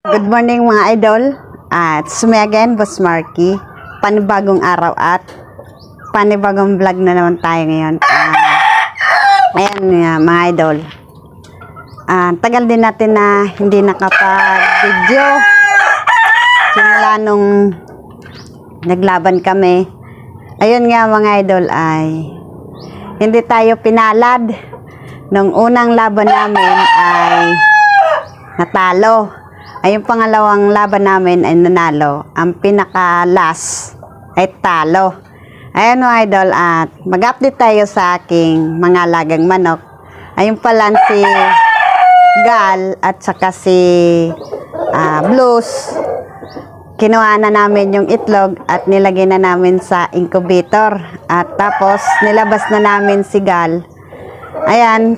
Good morning mga idol. At sumi again, Boss Marky. Panibagong araw at panibagong vlog na naman tayo ngayon. Ah, ayan nga, mga idol. Ah, tagal din natin na hindi nakapag-video. Simula nung naglaban kami. Ayun nga mga idol ay hindi tayo pinalad. Nung unang laban namin ay natalo. Ay yung pangalawang laban namin ay nanalo. Ang pinaka-last ay talo. Ayan mga idol at mag-update tayo sa aking mga lagang manok. Ayun pala si Gal at saka si ah, Blues. Kinuha na namin yung itlog at nilagay na namin sa incubator. At tapos nilabas na namin si Gal. Ayan,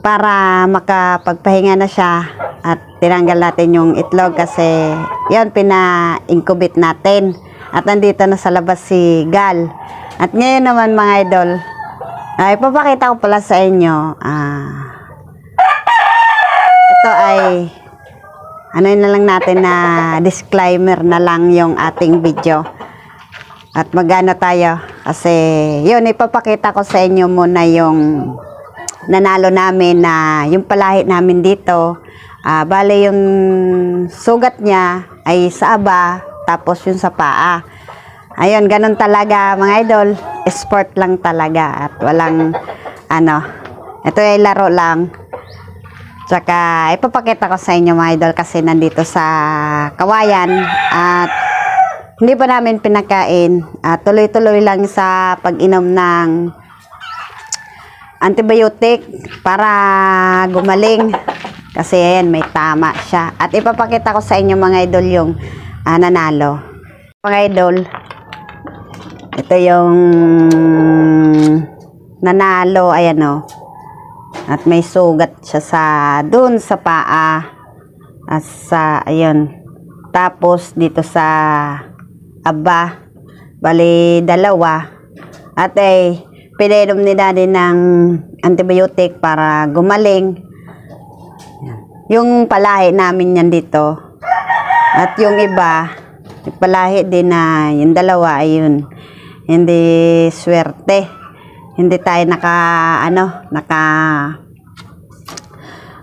para makapagpahinga na siya at tinanggal natin yung itlog kasi yun, pina-incubate natin. At nandito na sa labas si Gal. At ngayon naman mga idol, ay ipapakita ko pala sa inyo, ah, ito ay ano na lang natin na disclaimer na lang yung ating video. At magana tayo kasi yun, ipapakita ko sa inyo muna yung nanalo namin na yung palahi namin dito. Ah, bale yung sugat niya ay sa aba, tapos yung sa paa. Ayun, ganun talaga mga idol. Sport lang talaga at walang ano. Ito ay laro lang. Tsaka ipapakita ko sa inyo mga idol kasi nandito sa kawayan at hindi pa namin pinakain. At tuloy-tuloy lang sa pag-inom ng antibiotic para gumaling. Kasi ayan, may tama siya. At ipapakita ko sa inyo mga idol yung ah, nanalo. Mga idol, ito yung nanalo, ayan o. At may sugat siya sa dun sa paa. At sa, ayun. Tapos dito sa aba. Bali, dalawa. At ay, pinainom ni daddy ng antibiotic para gumaling. Yung palahi namin yan dito. At yung iba, palahi din na yung dalawa, ayun. Hindi swerte. Hindi tayo naka, ano, naka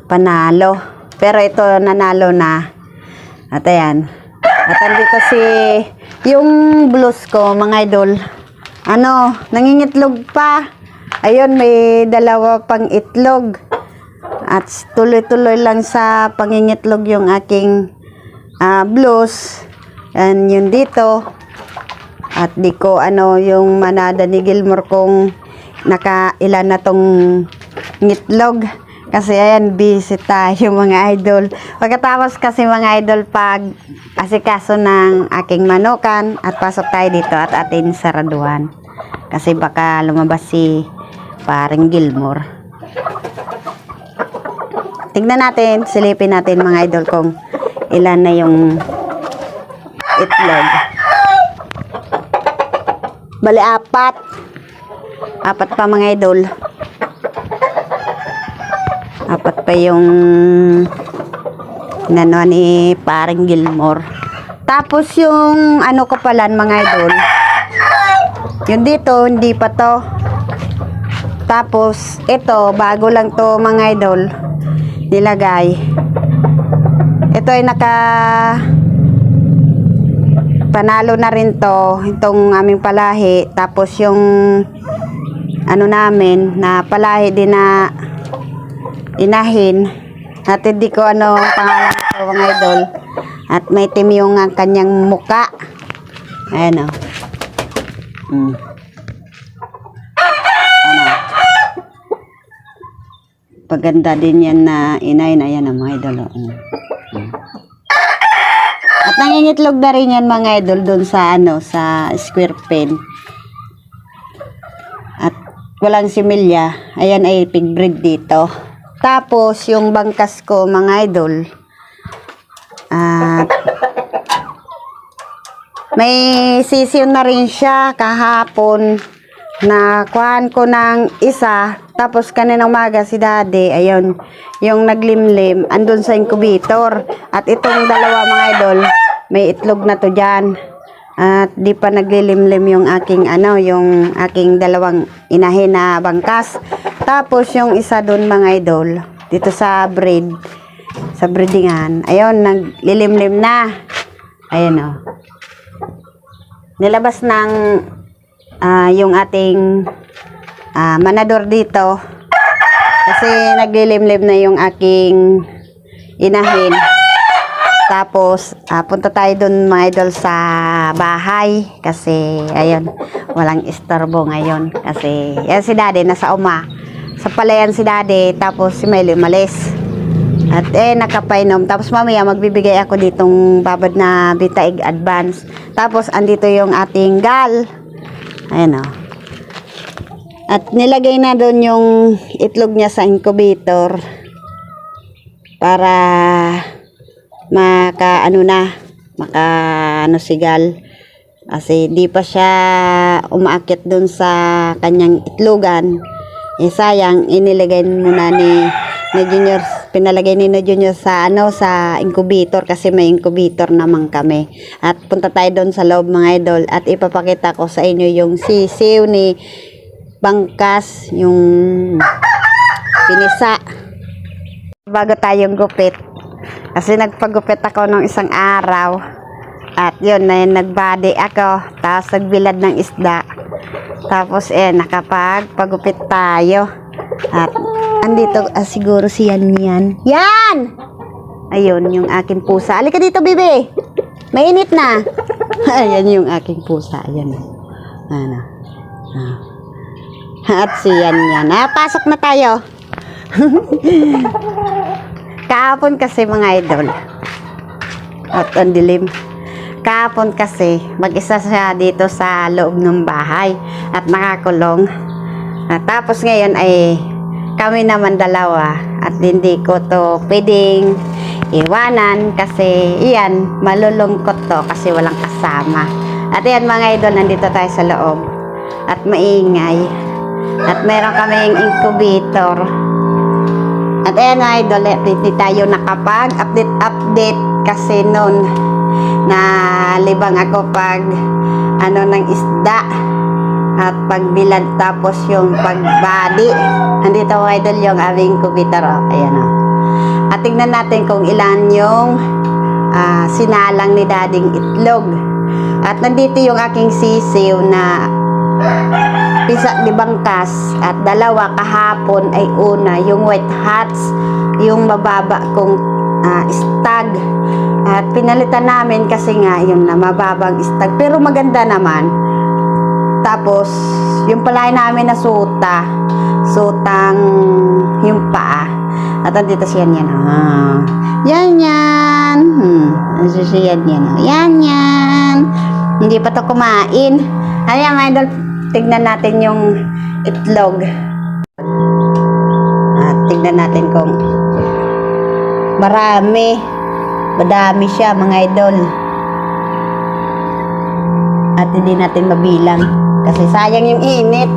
panalo. Pero ito nanalo na. At ayan. At andito si yung blues ko, mga idol. Ano, nangingitlog pa. Ayun, may dalawa pang itlog. At tuloy-tuloy lang sa pangingitlog yung aking ah, blues. And yun dito. At di ko ano yung manada ni Gilmore kung nakailan na tong ngitlog. Kasi ayan, busy tayo mga idol. Pagkatapos kasi mga idol pag asikaso ng aking manukan at pasok tayo dito at atin saraduhan. Kasi baka lumabas si paring Gilmore. Tignan natin, silipin natin mga idol kung ilan na yung itlog. Bali, apat. Apat pa mga idol. Apat pa yung nano ni paring Gilmore. Tapos yung ano ko pala mga idol. Yung dito, hindi pa to. Tapos, ito, bago lang to mga idol. Nilagay. Ito ay naka panalo na rin to itong aming palahi. Tapos yung ano namin na palahi din na inahin. At hindi ko ano pangalan ko mga idol. At may tim yung ang kanyang muka. Ayan o mm. Paganda din yan na inay na yan ang mga idol oh. Mm. At nangingitlog na rin yan mga idol doon sa ano sa square pen. At walang similya. Ayan ay pig breed dito. Tapos yung bangkas ko mga idol. At may sisyon na rin siya kahapon na kuhan ko ng isa Tapos kaninang umaga si daddy, ayun, yung naglimlim, andun sa incubator. At itong dalawa mga idol, may itlog na to dyan. At di pa naglilimlim yung aking ano, yung aking dalawang inahin na bangkas. Tapos yung isa doon mga idol, dito sa breed, sa breedingan. Ayun, naglilimlim na. Ayun oh. Nilabas ng ah, yung ating ah, manador dito. Kasi naglilimlim na yung aking inahin. Tapos, ah, punta tayo dun mga idol sa bahay. Kasi, ayun, walang istorbo ngayon. Kasi, yan si daddy, nasa uma. Sa palayan si daddy, tapos si Miley umalis. At eh, nakapainom. Tapos mamaya, magbibigay ako ditong babad na Bitaig Advance. Tapos, andito yung ating gal. Ayan o. At nilagay na doon yung itlog niya sa incubator para maka ano na maka ano sigal kasi di pa siya umaakit doon sa kanyang itlogan eh sayang inilagay muna ni ni Junior pinalagay ni na Junior sa ano sa incubator kasi may incubator naman kami at punta tayo doon sa loob mga idol at ipapakita ko sa inyo yung sisiw ni Bangkas yung pinisa bago tayong gupit kasi nagpagupit ako nung isang araw. At yun, na nagbody ako. Tapos nagbilad ng isda. Tapos eh, nakapagpagupit tayo. At andito, ah, siguro si Yan yan. Yan! Ayun, yung aking pusa. Alika dito, bibi. Mainit na. Ayan yung aking pusa. Ayan. Ano. Ah. At si Yan yan. Ah, pasok na tayo. Kahapon kasi mga idol. At ang dilim. Kahapon kasi, mag-isa siya dito sa loob ng bahay at nakakulong. At tapos ngayon ay kami naman dalawa at hindi ko to pwedeng iwanan kasi iyan, malulungkot to kasi walang kasama. At yan mga idol, nandito tayo sa loob at maingay. At meron kaming incubator. At ayan mga idol, eh, hindi tayo nakapag-update update kasi noon na libang ako pag ano ng isda at pagbilad tapos yung pagbadi. Andito mga idol yung aming incubator. Oh. Ayan o. At tignan natin kung ilan yung ah, sinalang ni dading itlog. At nandito yung aking sisiw na pisa di bangkas at dalawa kahapon ay una yung white hats yung mababa kong ah, stag at pinalitan namin kasi nga yung na mababang stag pero maganda naman tapos yung palay namin na suta sutang yung paa at andito siya yan ah. yan yan hmm. siya yan yan ah. yan yan hindi pa to kumain ayan mga idol tignan natin yung itlog. At tignan natin kung marami. Madami siya mga idol. At hindi natin mabilang. Kasi sayang yung init.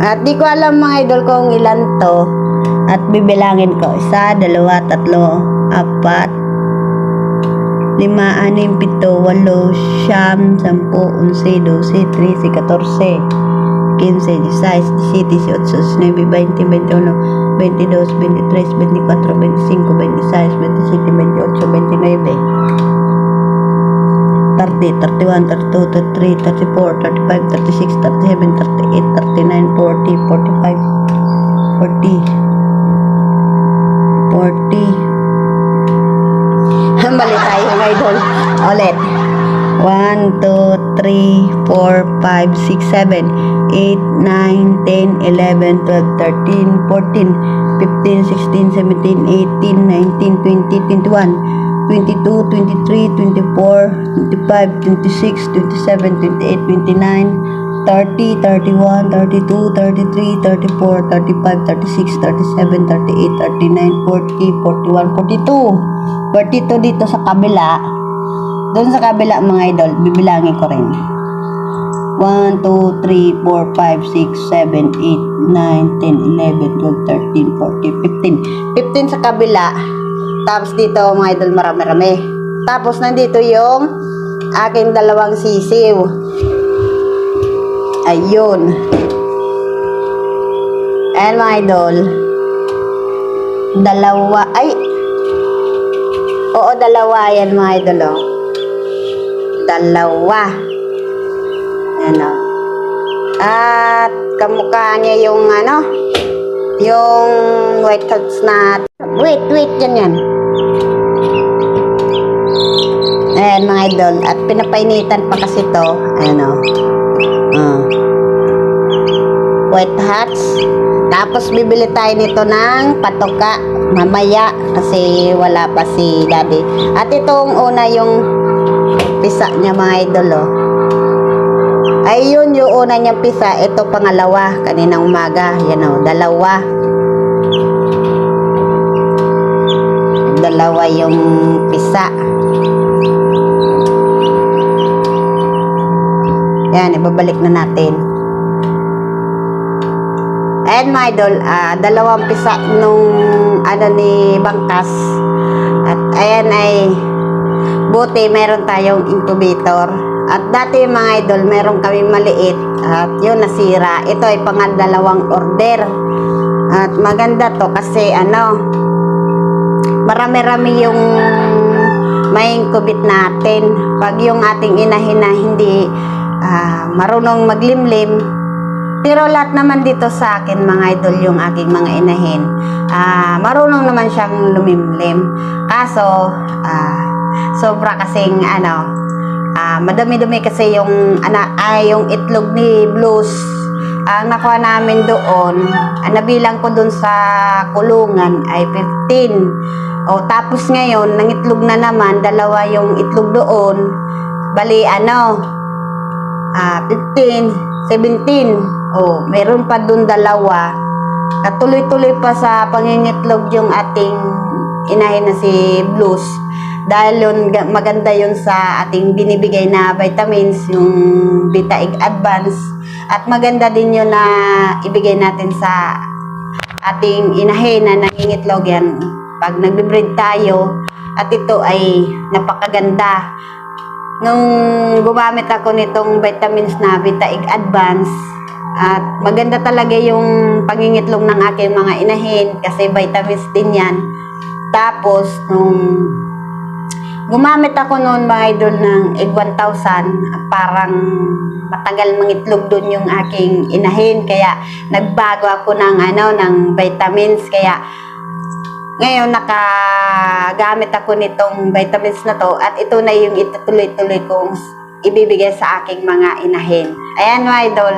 At di ko alam mga idol kung ilan to. At bibilangin ko. Isa, dalawa, tatlo, apat, lima, anim, pito, walo, siyam, sampu, unse, dose, trece, katorse, quince, disais, disiti, dieciocho, diecinueve, veinte, veintiuno, veintidós, veintitrés, veinticuatro, veinticinco, veintiséis, veintisiete, veintiocho, veintinueve, thirty, thirty-one, thirty-two, thirty-three, thirty-four, thirty-five, thirty-six, thirty-seven, thirty-eight, thirty-nine, forty, forty-five, forty, forty, Mali tayo mga idol. Ulit. 1, 2, 3, 4, 5, 6, 7, 8, 9, 10, 11, 12, 13, 14, 15, 16, 17, 18, 19, 20, 21, 22, 23, 24, 25, 26, 27, 28, 29, 30, 31, 32, 33, 34, 35, 36, 37, 38, 39, 40, 41, 42. 42 dito sa kabila. Doon sa kabila mga idol, bibilangin ko rin. 1, 1, 2, 3, 4, 5, 6, 7, 8, 9, 10, 11, 12, 13, 14, 15. 15 sa kabila. Tapos dito mga idol marami-rami. Tapos nandito yung aking dalawang sisiw. Ayun. Ayan mga idol. Dalawa. Ay! Oo, dalawa yan mga idol. Oh. Dalawa. Ayan o. At kamukha niya yung ano, yung white clouds na, wait, wait, yan yan. Ayan mga idol. At pinapainitan pa kasi to. Ayan o. Ah. White hats. Tapos bibili tayo nito ng patoka mamaya kasi wala pa si daddy. At itong una yung pisa niya mga idol oh. Ayun yung una niyang pisa. Ito pangalawa. Kaninang umaga. Yan o. Dalawa. Dalawa yung pisa. Yan. Ibabalik na natin. Ayan mga idol. ah, dalawang pisa nung ano ni Bangkas. At ayan ay buti meron tayong incubator. At dati mga idol, meron kami maliit at yun nasira. Ito ay pangalawang order. At maganda to kasi ano, marami-rami yung may incubate natin. Pag yung ating inahin na hindi ah, marunong maglimlim, pero lahat naman dito sa akin, mga idol, yung aking mga inahin, ah, marunong naman siyang lumimlim. Kaso, ah, sobra kasing ano, madami-dumi kasi yung, ana, ay, yung itlog ni Blues. Ang nakuha namin doon, ang nabilang ko doon sa kulungan ay 15. O tapos ngayon, nang itlog na naman, dalawa yung itlog doon. Bali, ano, ah 15, 17. Oh, meron pa dun dalawa. Katuloy-tuloy pa sa pangingitlog yung ating inahin na si Blues. Dahil yun, ga- maganda yun sa ating binibigay na vitamins, yung Beta Egg Advance. At maganda din yun na ibigay natin sa ating inahin na nangingitlog yan. Pag nagbe-breed tayo, at ito ay napakaganda nung gumamit ako nitong vitamins na Vita Egg Advance at maganda talaga yung pangingitlog ng aking mga inahin kasi vitamins din yan. Tapos, nung gumamit ako noon mga idol ng Egg 1000, parang matagal mangitlog doon yung aking inahin. Kaya nagbago ako ng ano ng vitamins. Kaya ngayon nakagamit ako nitong vitamins na to at ito na yung itutuloy-tuloy kong ibibigay sa aking mga inahin. Ayan mga idol,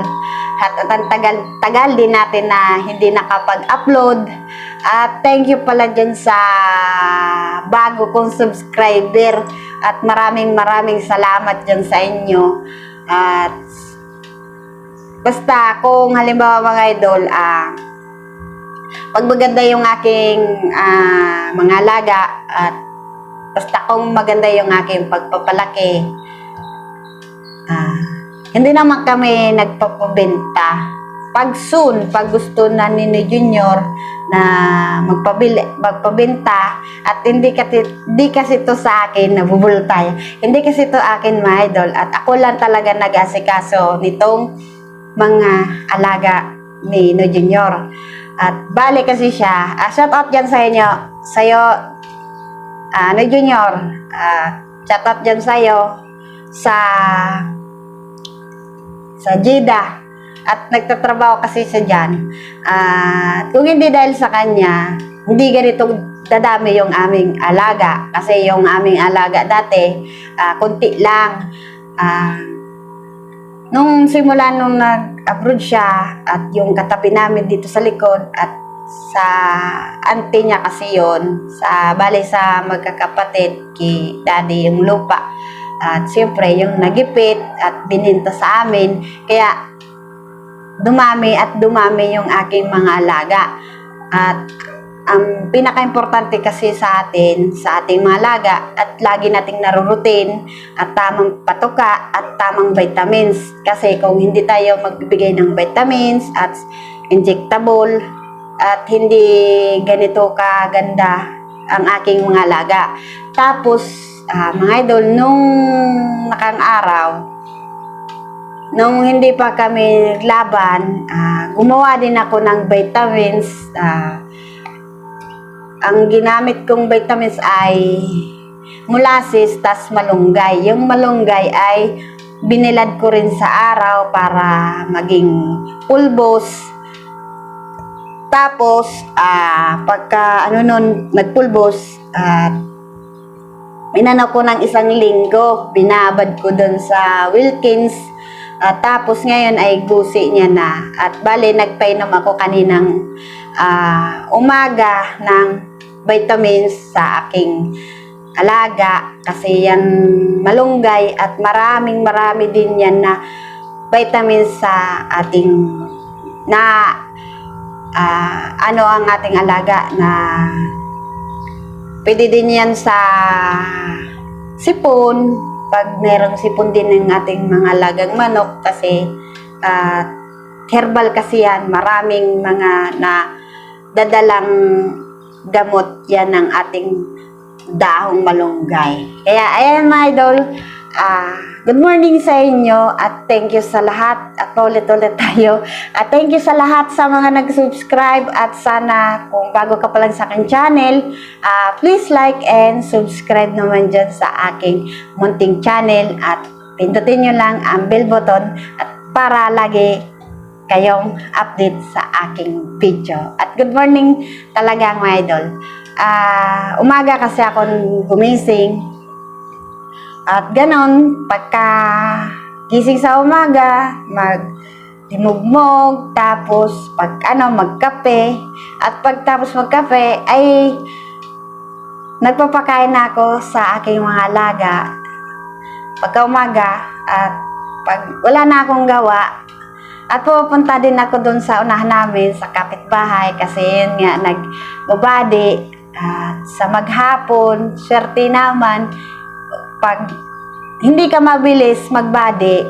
at ang tagal, tagal din natin na hindi nakapag-upload. At thank you pala dyan sa bago kong subscriber at maraming maraming salamat dyan sa inyo. At basta kung halimbawa mga idol, ah, pag maganda yung aking ah, mga alaga at basta kung maganda yung aking pagpapalaki, ah, hindi naman kami nagpapabenta. Pag soon, pag gusto na ni ni Junior na magpabili, magpabenta at hindi kasi, hindi kasi to sa akin, nabubul tayo. Hindi kasi to akin, mga idol. At ako lang talaga nag-asikaso nitong mga alaga ni no Junior. At bali kasi siya, ah, shout out dyan sa inyo, sa'yo, ah, no Junior, ah, shout out dyan sa'yo, sa, sa Jeddah, at nagtatrabaho kasi siya dyan. At kung hindi dahil sa kanya, hindi ganito dadami yung aming alaga. Kasi yung aming alaga dati, ah, kunti lang. Ah, nung simula nung nag-abroad siya at yung katabi namin dito sa likod at sa auntie niya kasi yon sa bali sa magkakapatid kay daddy yung lupa at siyempre yung nagipit at bininta sa amin kaya dumami at dumami yung aking mga alaga at ang pinaka-importante kasi sa atin, sa ating mga laga, at lagi nating narurutin, at tamang patuka, at tamang vitamins. Kasi kung hindi tayo magbibigay ng vitamins, at injectable, at hindi ganito kaganda ang aking mga laga. Tapos, ah, mga idol, nung nakang araw, nung hindi pa kami naglaban, ah, gumawa din ako ng vitamins. ah, ang ginamit kong vitamins ay molasses tas malunggay. Yung malunggay ay binilad ko rin sa araw para maging pulbos. Tapos, ah, pagka ano nun, nagpulbos, at inano ko ng isang linggo, binabad ko dun sa Wilkins, at tapos ngayon ay gusi niya na. At bali, nagpainom ako kaninang ah, umaga ng vitamins sa aking alaga kasi yan malunggay at maraming marami din yan na vitamins sa ating na ah, ano ang ating alaga na pwede din yan sa sipon pag merong sipon din ng ating mga alagang manok kasi ah, herbal kasi yan maraming mga na dadalang gamot yan ng ating dahong malunggay. Kaya, ayan mga idol, ah, good morning sa inyo at thank you sa lahat at ulit-ulit tayo. At thank you sa lahat sa mga nag-subscribe at sana kung bago ka pa lang sa aking channel, ah, please like and subscribe naman dyan sa aking munting channel at pindutin nyo lang ang bell button at para lagi kayong update sa aking video. At good morning talaga mga idol. Ah, umaga kasi ako gumising. At ganon, pagka gising sa umaga, mag dimugmog, tapos pag ano, magkape. At pagtapos magkape, ay nagpapakain na ako sa aking mga alaga. Pagka umaga, at pag wala na akong gawa, at pupunta din ako doon sa unahan namin sa kapitbahay kasi yun nga nagbabadi at sa maghapon, swerte naman pag hindi ka mabilis magbadi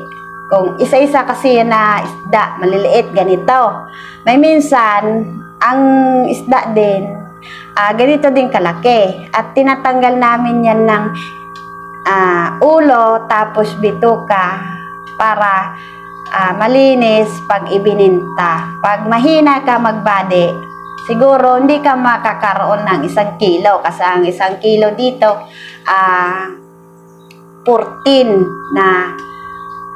kung isa-isa kasi na isda, maliliit, ganito. May minsan, ang isda din, ah, ganito din kalaki. At tinatanggal namin yan ng ah, ulo, tapos bituka, para ah, malinis pag ibininta. Pag mahina ka magbadi, siguro hindi ka makakaroon ng isang kilo kasi ang isang kilo dito ah 14 na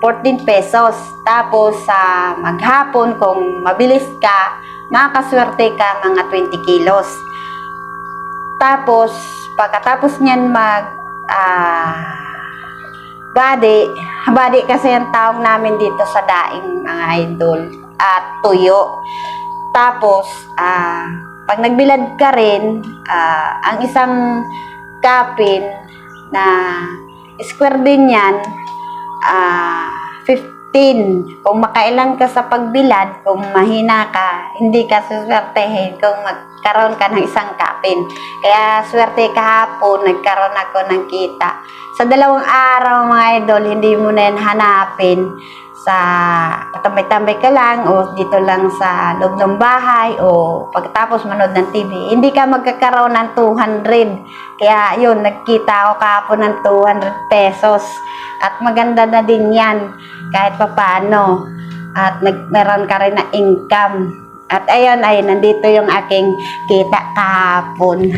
14 pesos. Tapos sa maghapon kung mabilis ka, makakaswerte ka mga 20 kilos. Tapos pagkatapos niyan mag ah body, body kasi ang tawag namin dito sa daing mga idol at tuyo. Tapos, ah, pag nagbilad ka rin, ah, ang isang kapin na square din yan, ah, 15. Kung makailan ka sa pagbilad, kung mahina ka, hindi ka suswertehin kung magkaroon ka ng isang kapin. Kaya swerte kahapon, nagkaroon ako ng kita. Sa dalawang araw mga idol, hindi mo na yan hanapin sa tambay-tambay ka lang o dito lang sa loob ng bahay o pagkatapos manood ng TV, hindi ka magkakaroon ng 200. Kaya yun, nagkita ako kahapon ng 200 pesos. At maganda na din yan kahit papano. At nag, meron ka rin na income. At ayun, ay nandito yung aking kita kahapon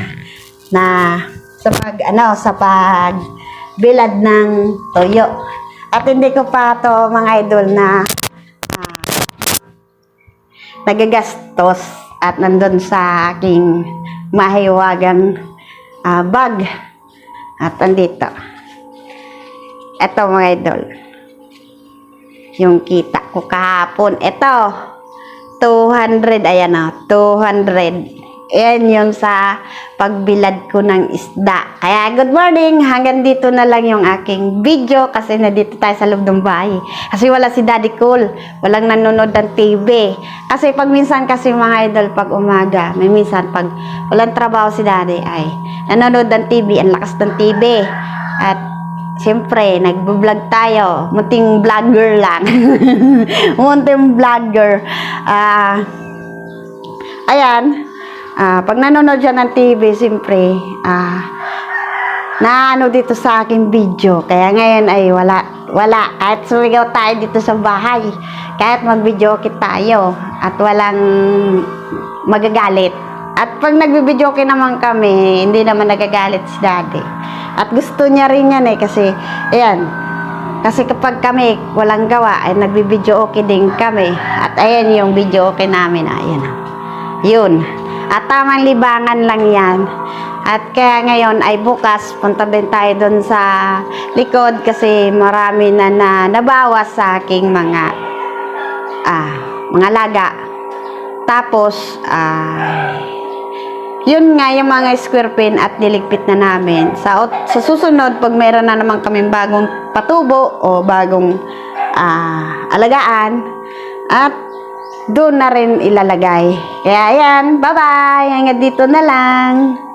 na sa pag ano sa pag bilad ng toyo. At hindi ko pa to mga idol na ah, nagagastos at nandun sa aking mahiwagang ah, bag. At andito. Ito mga idol. Yung kita ko kahapon. Ito. 200. Ayan o. 200. Yan yung sa pagbilad ko ng isda. Kaya good morning, hanggang dito na lang yung aking video kasi nandito tayo sa loob ng bahay. Kasi wala si Daddy Cool, walang nanonood ng TV. Kasi pag minsan kasi mga idol pag umaga, may minsan pag walang trabaho si Daddy ay nanonood ng TV, ang lakas ng TV. At Siyempre, nagbo-vlog tayo. Munting vlogger lang. Munting vlogger. Ah, ayan. Ah, pag nanonood siya ng TV, siyempre, ah, naano dito sa aking video. Kaya ngayon ay wala, wala. Kahit sumigaw tayo dito sa bahay. Kahit mag-video tayo. At walang magagalit. At pag nagbibideo naman kami, hindi naman nagagalit si daddy. At gusto niya rin yan eh kasi, ayan, kasi kapag kami walang gawa, ay nagbibideo okay din kami. At ayan yung video okay namin, ayan. Yun. At tamang libangan lang yan. At kaya ngayon ay bukas, punta din tayo doon sa likod kasi marami na, na nabawas sa aking mga ah, mga laga. Tapos, ah, yun nga yung mga square pin at niligpit na namin. Sa, sa susunod, pag meron na naman kaming bagong patubo o bagong ah, alagaan, at doon na rin ilalagay. Kaya yan, bye-bye! Hanggang dito na lang.